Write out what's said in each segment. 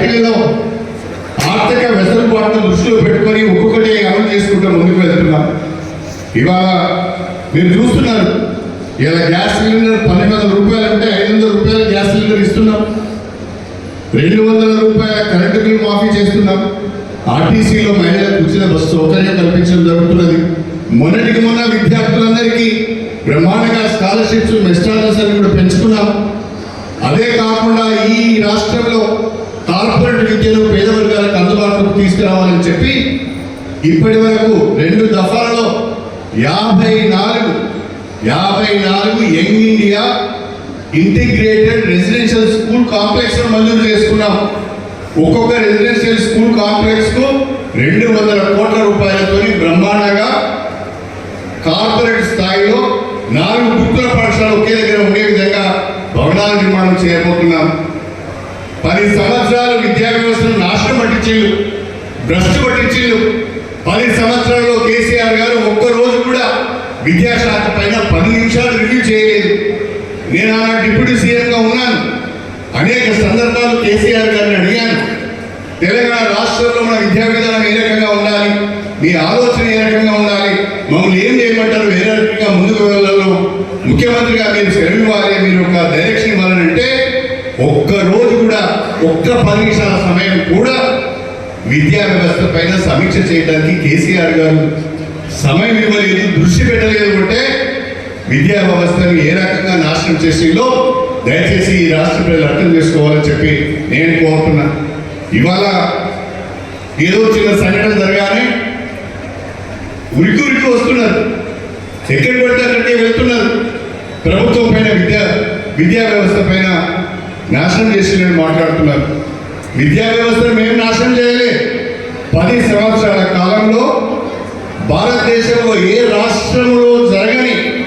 ఫ్యాక్టరీలో ఆర్థిక వెసులుబాటును దృష్టిలో పెట్టుకొని ఒక్కొక్కటి అమలు చేసుకుంటూ ముందుకు వెళ్తున్నాం. ఇవాళ మీరు చూస్తున్నారు ఇలా గ్యాస్ సిలిండర్ పన్నెండు వందల రూపాయలు అంటే ఐదు వందల రూపాయల గ్యాస్ సిలిండర్ ఇస్తున్నాం. రెండు వందల రూపాయల కరెంటు బిల్ మాఫీ చేస్తున్నాం. ఆర్టీసీలో మహిళలకు ఉచిత బస్సు సౌకర్యం కల్పించడం జరుగుతున్నది. మొన్నటికి మొన్న విద్యార్థులందరికీ బ్రహ్మాండంగా స్కాలర్షిప్స్ మెస్టాలర్స్ అని కూడా పెంచుకున్నాం అదే కాకుండా ఈ రాష్ట్రంలో కార్పొరేట్ విద్యను పేద వర్గాలకు అందుబాటులోకి తీసుకురావాలని చెప్పి ఇప్పటి వరకు రెండు దఫాలలో యాభై నాలుగు యాభై నాలుగు young India integrated residential school complex మంజూరు చేసుకున్నాం. ఒక్కొక్క రెసిడెన్షియల్ స్కూల్ కాంప్లెక్స్కు రెండు వందల కోట్ల రూపాయలతో బ్రహ్మాండంగా కార్పొరేట్ స్థాయిలో నాలుగు గుర్తుల పాఠశాలలు ఒకే దగ్గర ఉండే విధంగా భవనాల నిర్మాణం చేయబోతున్నాం. పది సంవత్సరాలు విద్యా వ్యవస్థను నాశనం పట్టించిండు భ్రష్టు పట్టించిండు. పది సంవత్సరాల్లో కేసీఆర్ గారు ఒక్క రోజు కూడా విద్యాశాఖ పైన పది నిమిషాలు రివ్యూ చేయలేదు. నేను ఆ డిప్యూటీ సీఎంగా ఉన్నాను. అనేక సందర్భాలు కేసీఆర్ గారిని అడిగాను. తెలంగాణ రాష్ట్రంలో మన విద్యా విధానం ఏ రకంగా ఉండాలి? మీ ఆలోచన ఏ రకంగా ఉండాలి? మమ్మల్ని ఏం చేయమంటారు? ఏ రకంగా ముందుకు వెళ్ళాలో ముఖ్యమంత్రిగా మీరు సెలవు ఇవ్వాలి మీరు ఒక డైరెక్షన్ ఇవ్వాలని అంటే ఒక్క రోజు కూడా ఒక్క పది నిమిషాల సమయం కూడా విద్యా వ్యవస్థ పైన సమీక్ష చేయడానికి కేసీఆర్ గారు సమయం ఇవ్వలేదు దృష్టి పెట్టలేదు అంటే విద్యా వ్యవస్థను ఏ రకంగా నాశనం చేసిందో దయచేసి ఈ రాష్ట్ర ప్రజలు అర్థం చేసుకోవాలని చెప్పి నేను కోరుతున్నా. ఇవాళ ఏదో చిన్న సంఘటన జరగానే ఉరికి ఉరికి వస్తున్నారు ఎక్కడికి పడితే అక్కడికే వెళ్తున్నారు. ప్రభుత్వం పైన విద్యా విద్యా వ్యవస్థ పైన నాశనం చేసి మాట్లాడుతున్నారు. విద్యా వ్యవస్థను మేము నాశనం చేయలే. పది సంవత్సరాల కాలంలో భారతదేశంలో ఏ రాష్ట్రంలో జరగని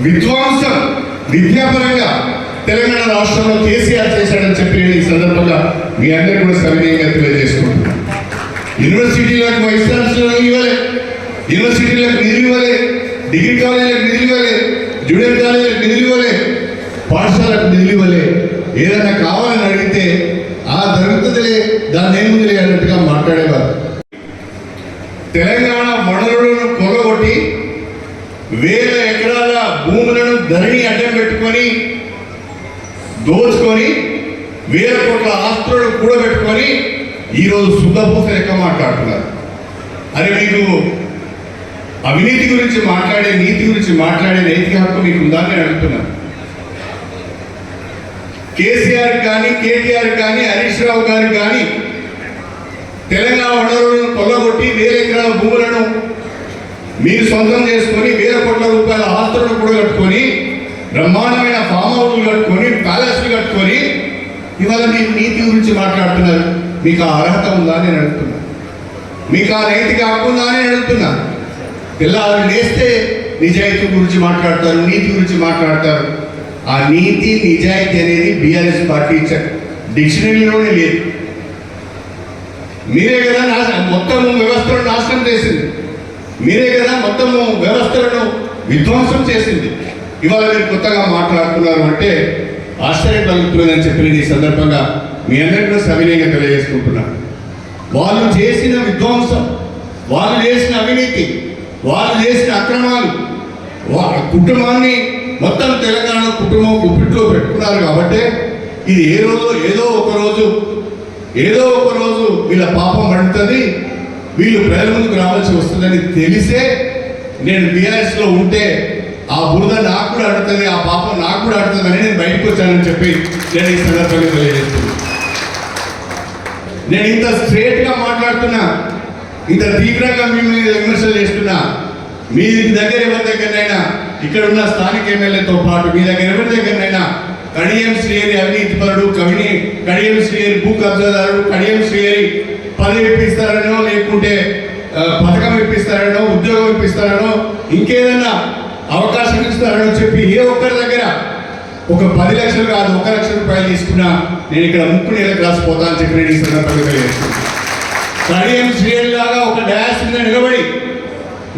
విధ్వంసం విద్యాపరంగా తెలంగాణ రాష్ట్రంలో కేసీఆర్ చేశాడని చెప్పి నేను ఈ సందర్భంగా మీ అందరికీ కూడా సవినీయంగా తెలియజేసుకుంటున్నాను యూనివర్సిటీలకు వైస్ ఛాన్సలర్ ఇవ్వలే. యూనివర్సిటీలకు నిధులు ఇవ్వలే. డిగ్రీ కాలేజీలకు నిధులు ఇవ్వలే. జూనియర్ కాలేజీలకు నిధులు ఇవ్వలే. పాఠశాలకు నిధులు ఇవ్వలే. ఏదైనా కావాలని అడిగితే ఆ జరుగుతుందిలే దాన్ని ఏముందిలే అన్నట్టుగా మాట్లాడేవారు. తెలంగాణ వనరులను కొలగొట్టి వేల ఎకరాల భూములను ధరణి అడ్డం పెట్టుకొని దోచుకొని వేల కోట్ల ఆస్తులను కూడబెట్టుకొని ఈరోజు శుద్ధపూస లెక్క మాట్లాడుతున్నారు. అరే మీకు అవినీతి గురించి మాట్లాడే నీతి గురించి మాట్లాడే నైతిక హక్కు మీకు ఉందా అని నేను అడుగుతున్నాను కేసీఆర్ కానీ కేటీఆర్ కానీ హరీష్ రావు గారు కానీ తెలంగాణ వనరులను కొల్లగొట్టి వేల ఎకరాల భూములను మీరు సొంతం చేసుకొని వేల కోట్ల రూపాయల ఆస్తులను కూడా కట్టుకొని బ్రహ్మాండమైన ఫామ్ హౌస్లు కట్టుకొని ప్యాలెస్లు కట్టుకొని ఇవాళ మీరు నీతి గురించి మాట్లాడుతున్నారు. మీకు ఆ అర్హత ఉందా అని నేను అడుగుతున్నా. మీకు ఆ నైతిక హక్కు ఉందా అని నేను అడుగుతున్నా. పిల్లలు లేస్తే నిజాయితీ గురించి మాట్లాడతారు నీతి గురించి మాట్లాడతారు. ఆ నీతి నిజాయితీ అనేది బీఆర్ఎస్ పార్టీ డిక్షనరీలోనే లేదు. మీరే కదా నాశనం మొత్తము వ్యవస్థను నాశనం చేసింది. మీరే కదా మొత్తము వ్యవస్థలను విధ్వంసం చేసింది. ఇవాళ మీరు కొత్తగా మాట్లాడుతున్నారు అంటే ఆశ్చర్యం కలుగుతుందని చెప్పిన ఈ సందర్భంగా మీ అందరికీ కూడా సవినయంగా తెలియజేసుకుంటున్నాను వాళ్ళు చేసిన విధ్వంసం వాళ్ళు చేసిన అవినీతి వాళ్ళు చేసిన అక్రమాలు వా- కుటుంబాన్ని మొత్తం తెలంగాణ కుటుంబం గుప్పిట్లో పెట్టుకున్నారు కాబట్టి ఇది ఏ రోజు ఏదో ఒక రోజు ఏదో ఒక రోజు వీళ్ళ పాపం పడుతుంది వీళ్ళు ప్రజల ముందుకు రావాల్సి వస్తుందని తెలిసే నేను బీఆర్ఎస్లో ఉంటే ఆ బురద నాకు కూడా అడుగుతుంది ఆ పాపం నాకు కూడా అడుగుతుందని నేను బయటకు వచ్చానని చెప్పి నేను ఈ సందర్భంగా తెలియజేస్తున్నాను. నేను ఇంత స్ట్రేట్గా మాట్లాడుతున్నా ఇంత తీవ్రంగా మీ మీద విమర్శలు చేస్తున్నా మీ దగ్గర ఎవరి దగ్గరనైనా ఇక్కడ ఉన్న స్థానిక ఎమ్మెల్యేతో పాటు మీ దగ్గర ఎవరి దగ్గరనైనా కడియం శ్రీహరి అవినీతిపరుడు కవిని కడియం శ్రీహరి భూ కబ్జాదారుడు కడియం శ్రీహరి పదవి ఇప్పిస్తారనో లేకుంటే పథకం ఇప్పిస్తారనో ఉద్యోగం ఇప్పిస్తారనో ఇంకేదన్నా అవకాశం ఇస్తారనో చెప్పి ఏ ఒక్కరి దగ్గర ఒక పది లక్షలు కాదు ఒక లక్ష రూపాయలు తీసుకున్నా నేను ఇక్కడ ముక్కు నీళ్ళకి రాసిపోతా అని చెప్పి నేను ఈ సందర్భంగా కడియం శ్రీహరి లాగా ఒక డాష్ మీద నిలబడి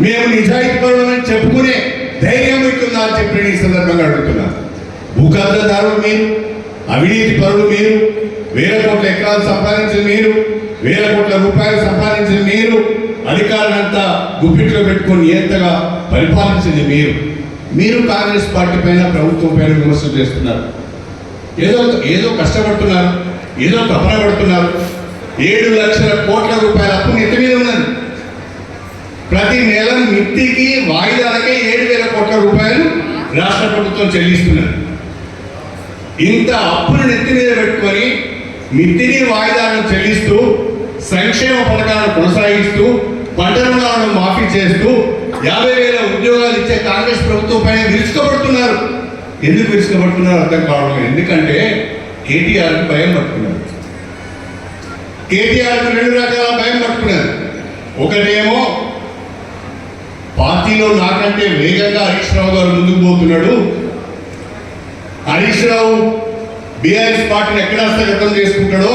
మేము నిజాయితీ పరులమని చెప్పుకునే ధైర్యం ఇస్తుందా అని చెప్పి నేను ఈ సందర్భంగా అడుగుతున్నా. భూకబ్జదారులు మీరు అవినీతి పరులు మీరు వేల కోట్ల ఎకరాలు సంపాదించిన మీరు వేల కోట్ల రూపాయలు సంపాదించిన మీరు అధికారులంతా గుప్పిట్లో పెట్టుకొని ఎంతగా పరిపాలించింది మీరు. మీరు కాంగ్రెస్ పార్టీ పైన ప్రభుత్వం పైన విమర్శలు చేస్తున్నారు. ఏదో ఏదో కష్టపడుతున్నారు ఏదో తపన పడుతున్నారు. ఏడు లక్షల కోట్ల రూపాయల అప్పు నెత్తి మీద ఉన్నది. ప్రతి నెల మిత్తికి వాయిదాలకే ఏడు వేల కోట్ల రూపాయలు రాష్ట్ర ప్రభుత్వం చెల్లిస్తున్నది. ఇంత అప్పును నెత్తి మీద పెట్టుకొని మిత్తిని వాయిదాలను చెల్లిస్తూ సంక్షేమ పథకాలను కొనసాగిస్తూ పంట రుణాలను మాఫీ చేస్తూ యాభై వేల ఉద్యోగాలు ఇచ్చే కాంగ్రెస్ ప్రభుత్వం పైన విరుచుకోబడుతున్నారు. ఎందుకు విరుచుకోబడుతున్నారు అర్థం కావడం ఎందుకంటే కేటీఆర్కి భయం పట్టుకున్నారు. కేటీఆర్కి రెండు రకాల భయం పట్టుకున్నారు. ఒకటేమో పార్టీలో నాకంటే వేగంగా హరీష్ రావు గారు ముందుకు పోతున్నాడు. హరీష్ రావు బీఆర్ఎస్ పార్టీని ఎక్కడ హస్తగతం చేసుకుంటాడో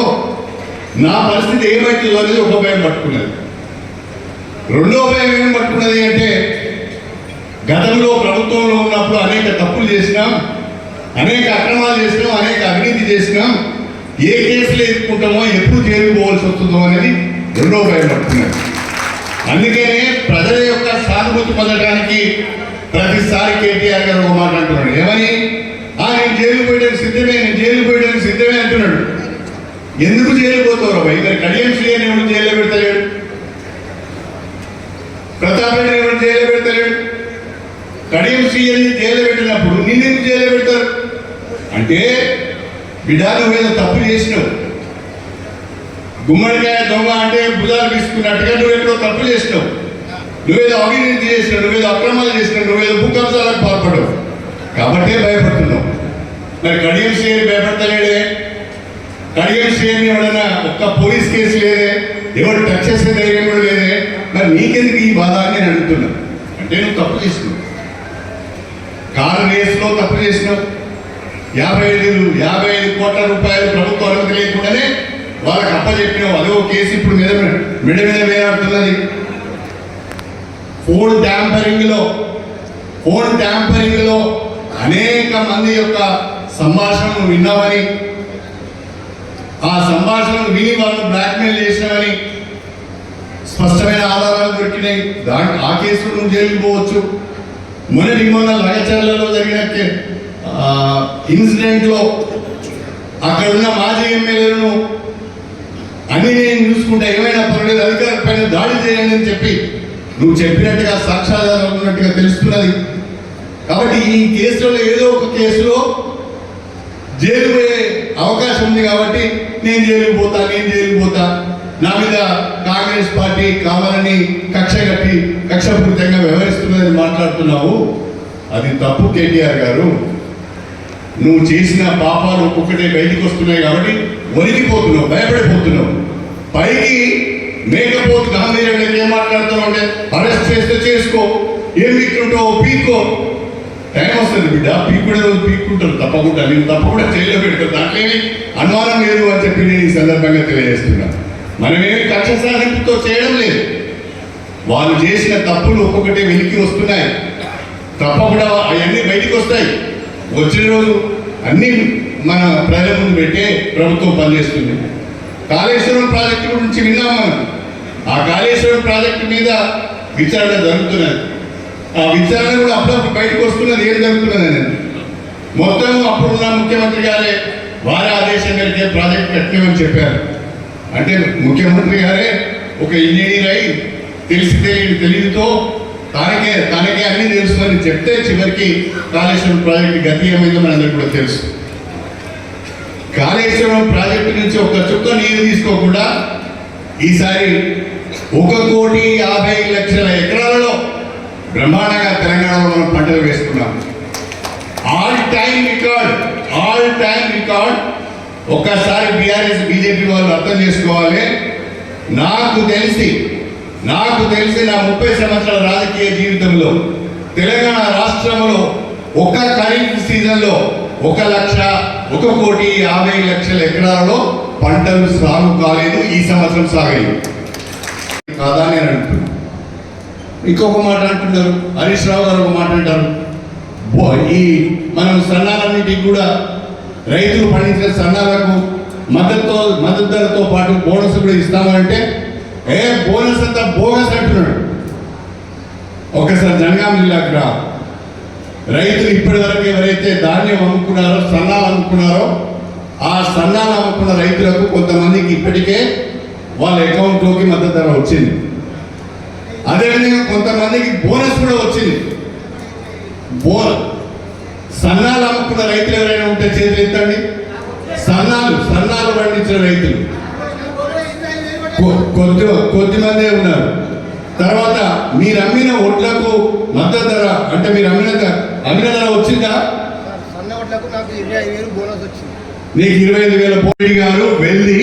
నా పరిస్థితి ఏమవుతుందో అనేది ఒక భయం పట్టుకున్నది. రెండో భయం ఏం పట్టుకున్నది అంటే గతంలో ప్రభుత్వంలో ఉన్నప్పుడు అనేక తప్పులు చేసినాం అనేక అక్రమాలు చేసినాం అనేక అవినీతి చేసినాం. ఏ కేసులు ఎదుర్కొంటామో ఎప్పుడు జైలుకు పోవాల్సి వస్తుందో అనేది రెండో భయం పట్టుకున్నది. అందుకే సానుభూతి పొందడానికి ప్రతిసారి కేటీఆర్ గారు ఒక మాట అంటున్నాడు. ఏమని? ఆయన నేను జైలు పోయడానికి సిద్ధమే నేను జైలు పోయడానికి సిద్ధమే అంటున్నాడు. ఎందుకు జైలు పోతావు బాయ్ మరి కడియం శ్రీని ఎవరు జైల్లో పెడతలేడు? ప్రతాప్ రెడ్డి ఎవరు జైల్లో పెడతలేడు? కడియం శ్రీని జైల్లో పెట్టినప్పుడు నిన్నెందుకు జైల్లో పెడతారు? అంటే బిడ్డ మీద తప్పు చేసినావు. గుమ్మడికాయ దొంగ అంటే భుజాలు తీసుకున్నట్టుగా నువ్వు ఎక్కడో తప్పు చేసినావు. నువ్వేదో అవినీతి చేసినావు నువ్వేదో అక్రమాలు చేసినావు నువ్వేదో భూకబ్జాలకు పాల్పడవు కాబట్టే భయపడుతున్నావు. మరి కడియం శ్రేణి భయపడతలేడే? కడియం శ్రేణి ఎవడన్నా ఒక్క పోలీస్ కేసు లేదే? ఎవరు టచ్ చేసే ధైర్యం కూడా లేదే? మరి నీకెందుకు ఈ బాధ అని నేను అడుగుతున్నా. అంటే నువ్వు తప్పు చేసినావు కారు రేసులో తప్పు చేసినావు యాభై ఐదు యాభై ఐదు కోట్ల రూపాయలు ప్రభుత్వ అనుమతి లేకుండానే వాళ్ళకి అప్పచెప్పినావు. అదో కేసు ఇప్పుడు మీద మెడ మీద వేలాడుతున్నది. ఫోన్ ట్యాంపరింగ్లో ఫోన్ ట్యాంపరింగ్లో అనేక మంది యొక్క సంభాషణను విన్నామని ఆ సంభాషణను విని వాళ్ళు బ్లాక్మెయిల్ చేసినామని స్పష్టమైన ఆధారాలు దొరికినాయి. దాంట్లో ఆ కేసులో నువ్వు జైలుకు పోవచ్చు. మొన్నటి మొన్న లగచర్లలో జరిగిన ఇన్సిడెంట్లో అక్కడ ఉన్న మాజీ ఎమ్మెల్యేలను అన్ని నేను చూసుకుంటే ఏమైనా పర్వాలేదు అధికారుల పైన దాడి చేయండి అని చెప్పి నువ్వు చెప్పినట్టుగా సాక్షాధారం ఉన్నట్టుగా తెలుస్తున్నది. కాబట్టి ఈ కేసులో ఏదో ఒక కేసులో జైలు పోయే అవకాశం ఉంది కాబట్టి నేను జైలుకు పోతా నేను జైలుకు పోతా. నా మీద కాంగ్రెస్ పార్టీ కావాలని కక్ష కట్టి కక్షపూరితంగా వ్యవహరిస్తున్నదని మాట్లాడుతున్నావు. అది తప్పు కేటీఆర్ గారు. నువ్వు చేసిన పాపాలు ఒక్కొక్కటే బయటికి వస్తున్నాయి కాబట్టి వణికిపోతున్నావు భయపడిపోతున్నావు. పైకి లేకపోతే గాంధీ ఏం మాట్లాడుతున్నావు అంటే అరెస్ట్ చేస్తే చేసుకో. ఏం పీక్కుంటావు పీక్కో టైం వస్తుంది బిడ్డ పీక్కుడే రోజు పీక్కుంటారు తప్పకుండా. నేను తప్పకుండా జైల్లో పెడతాను. దాంట్లో అనుమానం లేదు అని చెప్పి నేను ఈ సందర్భంగా తెలియజేస్తున్నా. మనమేమి కక్ష సాధింపుతో చేయడం లేదు. వాళ్ళు చేసిన తప్పులు ఒక్కొక్కటి వెలికి వస్తున్నాయి. తప్పకుండా అవన్నీ బయటికి వస్తాయి. వచ్చిన రోజు అన్నీ మన ప్రజల ముందు పెట్టే ప్రభుత్వం పనిచేస్తుంది. కాళేశ్వరం ప్రాజెక్టు గురించి విన్నాం మనం? ఆ కాళేశ్వరం ప్రాజెక్టు మీద విచారణ జరుగుతున్నది. ఆ విచారణ కూడా అప్పుడప్పుడు బయటకు వస్తున్నది. ఏం జరుగుతున్నది మొత్తం అప్పుడున్న ముఖ్యమంత్రి గారే వారి ఆదేశం మేరకే ప్రాజెక్ట్ కట్టలేమని చెప్పారు. అంటే ముఖ్యమంత్రి గారే ఒక ఇంజనీర్ అయి తెలిసి తెలియని తెలివితో తనకే తనకే అన్ని తెలుసుకొని చెప్తే చివరికి కాళేశ్వరం ప్రాజెక్టు గతి ఏమైందో మనందరికీ కూడా తెలుసు. కాళేశ్వరం ప్రాజెక్టు నుంచి ఒక చుక్క నీరు తీసుకోకుండా ఈసారి ఒక కోటి యాభై లక్షల ఎకరాలలో బ్రహ్మాండంగా తెలంగాణలో మనం పంటలు వేసుకున్నాం. All time record all time record. ఒక్కసారి బీఆర్ఎస్ బీజేపీ వాళ్ళు అర్థం చేసుకోవాలి. నాకు తెలిసి నాకు తెలిసి నా ముప్పై సంవత్సరాల రాజకీయ జీవితంలో తెలంగాణ రాష్ట్రంలో ఒక ఖరీఫ్ సీజన్లో ఒక లక్ష ఒక కోటి యాభై లక్షల ఎకరాలలో పంటలు సాగు కాలేదు ఈ సంవత్సరం సాగలేదు. కాదా నేను అంటున్నాను ఇంకొక మాట అంటున్నారు హరీష్ రావు గారు ఒక మాట అంటారు. ఈ మనం సన్నాలన్నిటికి కూడా రైతులు పండించిన సన్నాలకు మద్దతుతో మద్దతు ధరతో పాటు బోనస్ కూడా ఇస్తామంటే ఏ బోనస్ అంతా బోగస్ అంటున్నాడు. ఒకసారి జనగాం జిల్లాకు రా. రైతులు ఇప్పటి వరకు ఎవరైతే ధాన్యం అమ్ముకున్నారో సన్నాలు అమ్ముకున్నారో ఆ సన్నాలు అమ్ముకున్న రైతులకు కొంతమందికి ఇప్పటికే వాళ్ళ అకౌంట్లోకి మద్దతు ధర వచ్చింది. అదేవిధంగా కొంతమందికి బోనస్ కూడా వచ్చింది. బోనస్ సన్నాలు అమ్ముకున్న రైతులు ఎవరైనా ఉంటే చేతులు ఎత్తండి. సన్నాలు సన్నాలు పండించిన రైతులు. కొ- కొద్ది కొద్ది మందే ఉన్నారు. తర్వాత మీరు అమ్మిన ఒడ్లకు మద్దతు ధర అంటే మీరు అమ్మిన అమ్మిన ధర వచ్చిందా? సన్న వడ్లకు నాకు ఇరవై ఐదు వేలు బోనస్ వచ్చింది నీకు ఇరవై ఐదు వేల పోటీ గారు వెళ్ళి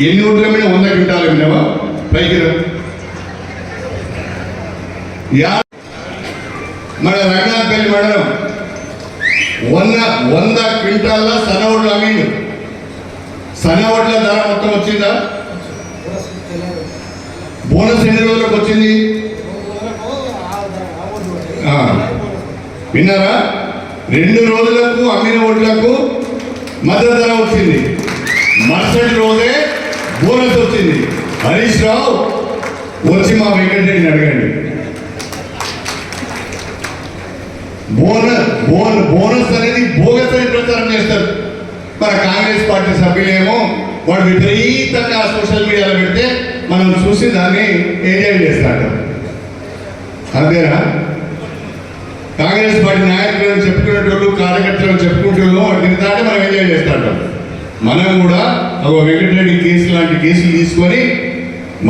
ఎన్ని ఓట్లు అమ్మినా వంద క్వింటాలు అమ్మినావా? పైకి రా. యా- మన రంగనాథపల్లి మండలం వంద వంద క్వింటాల్లో సన్న ఓట్లు అమ్మిండు. సన్న ఓట్ల ధర మొత్తం వచ్చిందా? బోనస్ ఎన్ని రోజులకు వచ్చింది? విన్నారా? రెండు రోజులకు అమ్మిన ఓట్లకు మద్దతు ధర వచ్చింది. మరుసటి రోజే బోనస్ వచ్చింది. హరీష్ రావు వచ్చి మా వెంకటరెడ్డిని అడగండి. బోనస్ బోన్ బోనస్ అనేది బోగస్ అని ప్రచారం చేస్తారు. మన కాంగ్రెస్ పార్టీ సభ్యులేమో వాడు విపరీతంగా సోషల్ మీడియాలో పెడితే చూసి దాన్ని ఎంజాయ్ చేస్తాడు. అంతేనా? కాంగ్రెస్ పార్టీ నాయకులను చెప్పుకునేటోళ్ళు కార్యకర్తలను చెప్పుకుంటూ వాటిని దాటి మనం ఎంజాయ్ చేస్తాడు. మనం కూడా ఒక వెంకటరెడ్డి కేసు లాంటి కేసులు తీసుకొని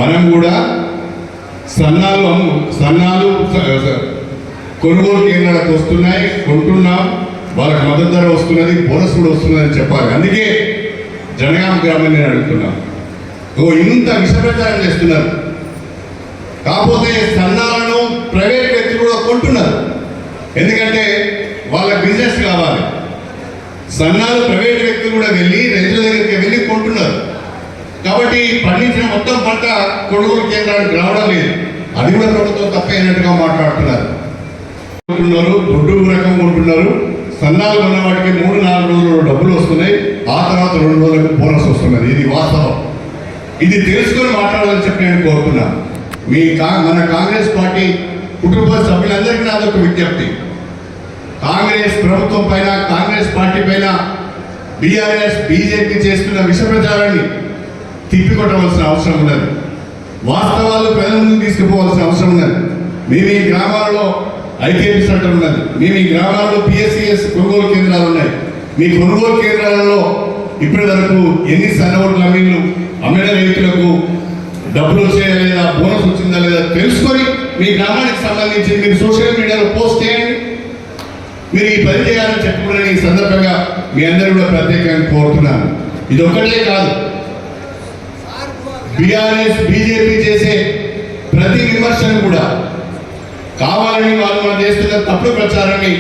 మనం కూడా సన్నాలు అమ్ము సన్నాలు కొనుగోలు కేంద్రాలకు వస్తున్నాయి కొంటున్నాం వాళ్ళకి మద్దతు ధర వస్తున్నది బోనస్ కూడా వస్తున్నదని చెప్పాలి. అందుకే జనగామ గ్రామం నేను అడుగుతున్నాను ఇంత విషప్రచారం చేస్తున్నారు. కాకపోతే సన్నాలను ప్రైవేట్ వ్యక్తులు కూడా కొంటున్నారు. ఎందుకంటే వాళ్ళ బిజినెస్ కావాలి. సన్నాలు ప్రైవేట్ వ్యక్తులు కూడా వెళ్ళి రైతుల దగ్గరికి వెళ్ళి కొంటున్నారు. కాబట్టి పండించిన మొత్తం పంట కొనుగోలు కేంద్రానికి రావడం లేదు. అది కూడా ప్రభుత్వం తప్పైనట్టుగా మాట్లాడుతున్నారు. కొంటున్నారు దొడ్డు రకం కొంటున్నారు. సన్నాలు కొన్న వాటికి మూడు నాలుగు రోజులు డబ్బులు వస్తున్నాయి. ఆ తర్వాత రెండు రోజులకు బోనస్ వస్తున్నది. ఇది వాస్తవం. ఇది తెలుసుకొని మాట్లాడాలని చెప్పి నేను కోరుతున్నాను మీ కా మన కాంగ్రెస్ పార్టీ కుటుంబ సభ్యులందరికీ నాదొక విజ్ఞప్తి. కాంగ్రెస్ ప్రభుత్వం పైన కాంగ్రెస్ పార్టీ పైన బీఆర్ఎస్ బీజేపీ చేస్తున్న విష ప్రచారాన్ని తిప్పికొట్టవలసిన అవసరం ఉన్నది. వాస్తవాలు ప్రజల ముందు తీసుకుపోవాల్సిన అవసరం ఉన్నది. మేము ఈ గ్రామాలలో ఐకేపీ సెంటర్ ఉన్నది. మేము ఈ గ్రామాల్లో పిఎస్సిఎస్ కొనుగోలు కేంద్రాలు ఉన్నాయి. మీ కొనుగోలు కేంద్రాలలో ఇప్పటి వరకు ఎన్ని సన్న ఓట్ల అమ్మిన రైతులకు డబ్బులు వచ్చాయా లేదా బోనస్ వచ్చిందా లేదా తెలుసుకొని మీ గ్రామానికి సంబంధించి మీరు సోషల్ మీడియాలో పోస్ట్ చేయండి. మీరు ఈ పని చేయాలని చెప్పుకునే ఈ సందర్భంగా మీ అందరూ కూడా ప్రత్యేకంగా కోరుతున్నాను. ఇది ఒక్కటే కాదు. బీఆర్ఎస్ బీజేపీ చేసే ప్రతి విమర్శను కూడా కావాలని వాళ్ళు మనం చేస్తున్న తప్పుడు ప్రచారాన్ని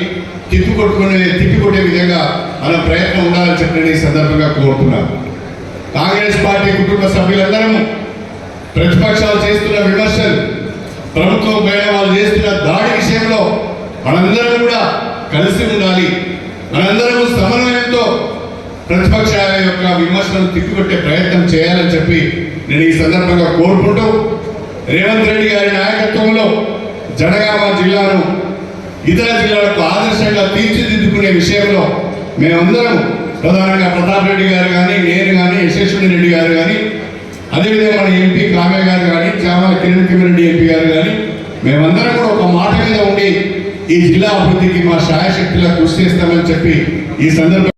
తిప్పికొట్టుకునే తిప్పికొట్టే విధంగా మన ప్రయత్నం ఉండాలని చెప్పిన ఈ సందర్భంగా కోరుతున్నాను. కాంగ్రెస్ పార్టీ కుటుంబ సభ్యులందరము ప్రతిపక్షాలు చేస్తున్న విమర్శలు ప్రభుత్వం పైన వాళ్ళు చేస్తున్న దాడి విషయంలో మనందరం కూడా కలిసి ఉండాలి. మనందరం సమన్వయంతో ప్రతిపక్షాల యొక్క విమర్శలను తిప్పికొట్టే ప్రయత్నం చేయాలని చెప్పి నేను ఈ సందర్భంగా కోరుకుంటూ రేవంత్ రెడ్డి గారి నాయకత్వంలో జనగామ జిల్లాను ఇతర జిల్లాలకు ఆదర్శంగా తీర్చిదిద్దుకునే విషయంలో మేమందరం ప్రధానంగా ప్రతాప్ రెడ్డి గారు కానీ నేను కానీ యశస్విని రెడ్డి గారు కానీ అదేవిధంగా మన ఎంపీ కామె గారు కానీ చామల కిరణ్ కిరణ్ రెడ్డి ఎంపీ గారు కానీ మేమందరం కూడా ఒక మాట మీద ఉండి ఈ జిల్లా అభివృద్ధికి మా శాయశక్తిలా కృషి చేస్తామని చెప్పి ఈ సందర్భంగా